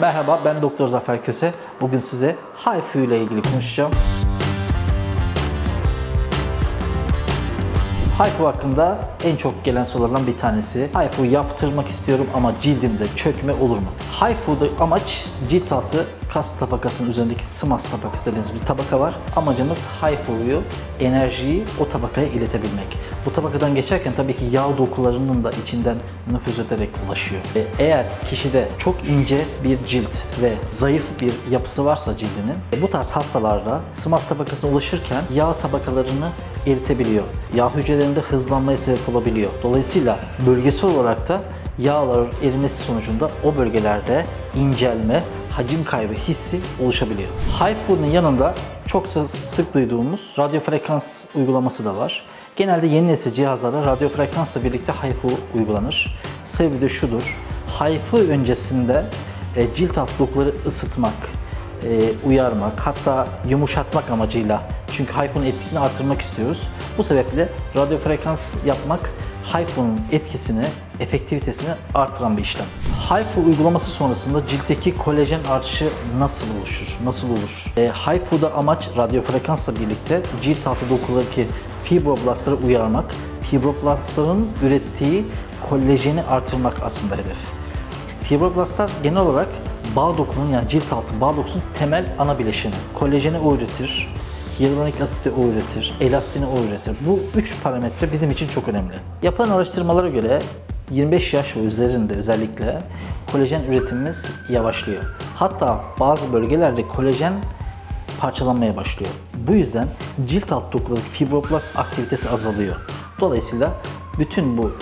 Merhaba ben Doktor Zafer Köse. Bugün size HIFU ile ilgili konuşacağım. HIFU hakkında en çok gelen sorulardan bir tanesi. HIFU yaptırmak istiyorum ama cildimde çökme olur mu? HIFU'da amaç cilt altı kas tabakasının üzerindeki SMAS tabakası dediğimiz bir tabaka var. Amacımız HIFU'yu, enerjiyi o tabakaya iletebilmek. Bu tabakadan geçerken tabii ki yağ dokularının da içinden nüfuz ederek ulaşıyor. E, eğer kişide çok ince bir cilt ve zayıf bir yapısı varsa cildinin e, bu tarz hastalarda SMAS tabakasına ulaşırken yağ tabakalarını eritebiliyor. Yağ hücrelerinde hızlanmaya sebep olabiliyor. Dolayısıyla bölgesel olarak da yağların erimesi sonucunda o bölgelerde incelme, hacim kaybı hissi oluşabiliyor. HIFU'nun yanında çok sı- sık duyduğumuz radyo frekans uygulaması da var. Genelde yeni nesil cihazlarda radyo frekansla birlikte HIFU uygulanır. Sebebi de şudur. HIFU öncesinde e, cilt alt dokuları ısıtmak, e, uyarmak, hatta yumuşatmak amacıyla çünkü HIFU'nun etkisini artırmak istiyoruz. Bu sebeple radyo frekans yapmak HIFU'nun etkisini, efektivitesini artıran bir işlem. HIFU uygulaması sonrasında ciltteki kolajen artışı nasıl oluşur, nasıl olur? E, HIFU'da amaç radyo frekansla birlikte cilt altı dokulardaki fibroblastları uyarmak, fibroblastların ürettiği kolajeni artırmak aslında hedef. Fibroblastlar genel olarak bağ dokunun yani cilt altı bağ dokusunun temel ana bileşeni. Kolajeni üretir, hyaluronik asiti o üretir, elastini o üretir. Bu üç parametre bizim için çok önemli. Yapılan araştırmalara göre 25 yaş ve üzerinde özellikle kolajen üretimimiz yavaşlıyor. Hatta bazı bölgelerde kolajen parçalanmaya başlıyor. Bu yüzden cilt alt dokulardaki fibroblast aktivitesi azalıyor. Dolayısıyla bütün bu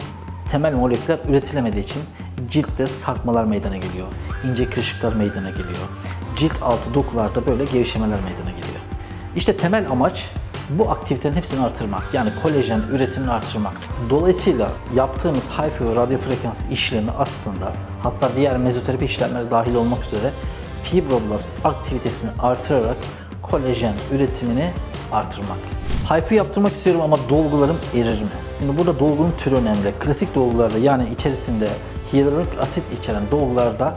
temel moleküller üretilemediği için ciltte sarkmalar meydana geliyor. ince kırışıklar meydana geliyor. Cilt altı dokularda böyle gevşemeler meydana geliyor. İşte temel amaç bu aktivitelerin hepsini artırmak. Yani kolajen üretimini artırmak. Dolayısıyla yaptığımız HIFU ve radyo frekans işlemi aslında hatta diğer mezoterapi işlemleri dahil olmak üzere fibroblast aktivitesini artırarak kolajen üretimini artırmak. HIFU yaptırmak istiyorum ama dolgularım erir mi? Şimdi burada dolgunun türü önemli. Klasik dolgularda yani içerisinde hyaluronik asit içeren dolgularda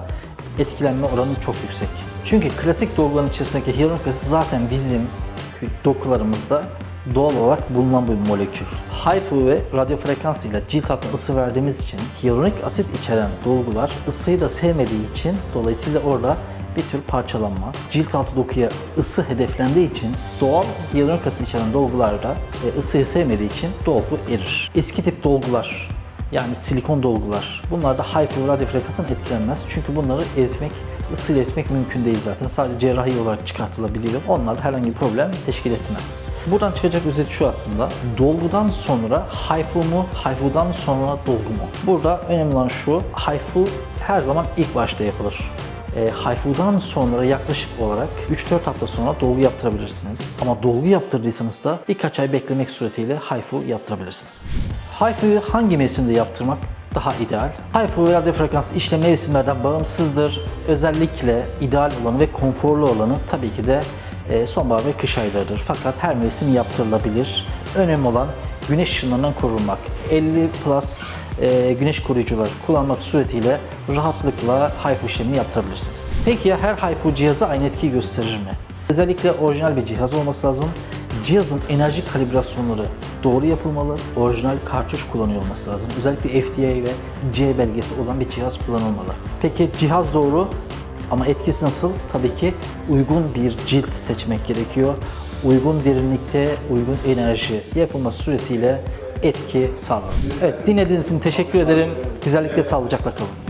etkilenme oranı çok yüksek. Çünkü klasik dolguların içerisindeki hyaluronik asit zaten bizim dokularımızda doğal olarak bulunan bir molekül. HIFU ve radyo frekans ile cilt altına ısı verdiğimiz için hyaluronik asit içeren dolgular ısıyı da sevmediği için dolayısıyla orada bir tür parçalanma. Cilt altı dokuya ısı hedeflendiği için doğal hyaluronik asit içeren dolgularda e, ısıyı sevmediği için dolgu erir. Eski tip dolgular yani silikon dolgular. Bunlar da HIFU radyo frekansından etkilenmez. Çünkü bunları eritmek, ısıyla eritmek mümkün değil zaten. Sadece cerrahi olarak çıkartılabiliyor. Onlar herhangi bir problem teşkil etmez. Buradan çıkacak özet şu aslında. Dolgudan sonra HIFU mu, HIFU'dan sonra dolgu mu? Burada önemli olan şu, HIFU her zaman ilk başta yapılır. E, HIFU'dan sonra yaklaşık olarak 3-4 hafta sonra dolgu yaptırabilirsiniz. Ama dolgu yaptırdıysanız da birkaç ay beklemek suretiyle HIFU yaptırabilirsiniz. HIFU'yu hangi mevsimde yaptırmak daha ideal? HIFU ve radyo frekans işlem mevsimlerden bağımsızdır. Özellikle ideal olanı ve konforlu olanı tabii ki de e, sonbahar ve kış aylarıdır. Fakat her mevsim yaptırılabilir. Önemli olan güneş ışınlarından korunmak. 50 plus e, güneş koruyucular kullanmak suretiyle rahatlıkla HIFU işlemini yaptırabilirsiniz. Peki ya her HIFU cihazı aynı etkiyi gösterir mi? Özellikle orijinal bir cihaz olması lazım. Cihazın enerji kalibrasyonları doğru yapılmalı. Orijinal kartuş kullanıyor olması lazım. Özellikle FDA ve C belgesi olan bir cihaz kullanılmalı. Peki cihaz doğru ama etkisi nasıl? Tabii ki uygun bir cilt seçmek gerekiyor. Uygun derinlikte, uygun enerji yapılması suretiyle etki sağlanır. Evet dinlediğiniz için teşekkür ederim. Güzellikle sağlıcakla kalın.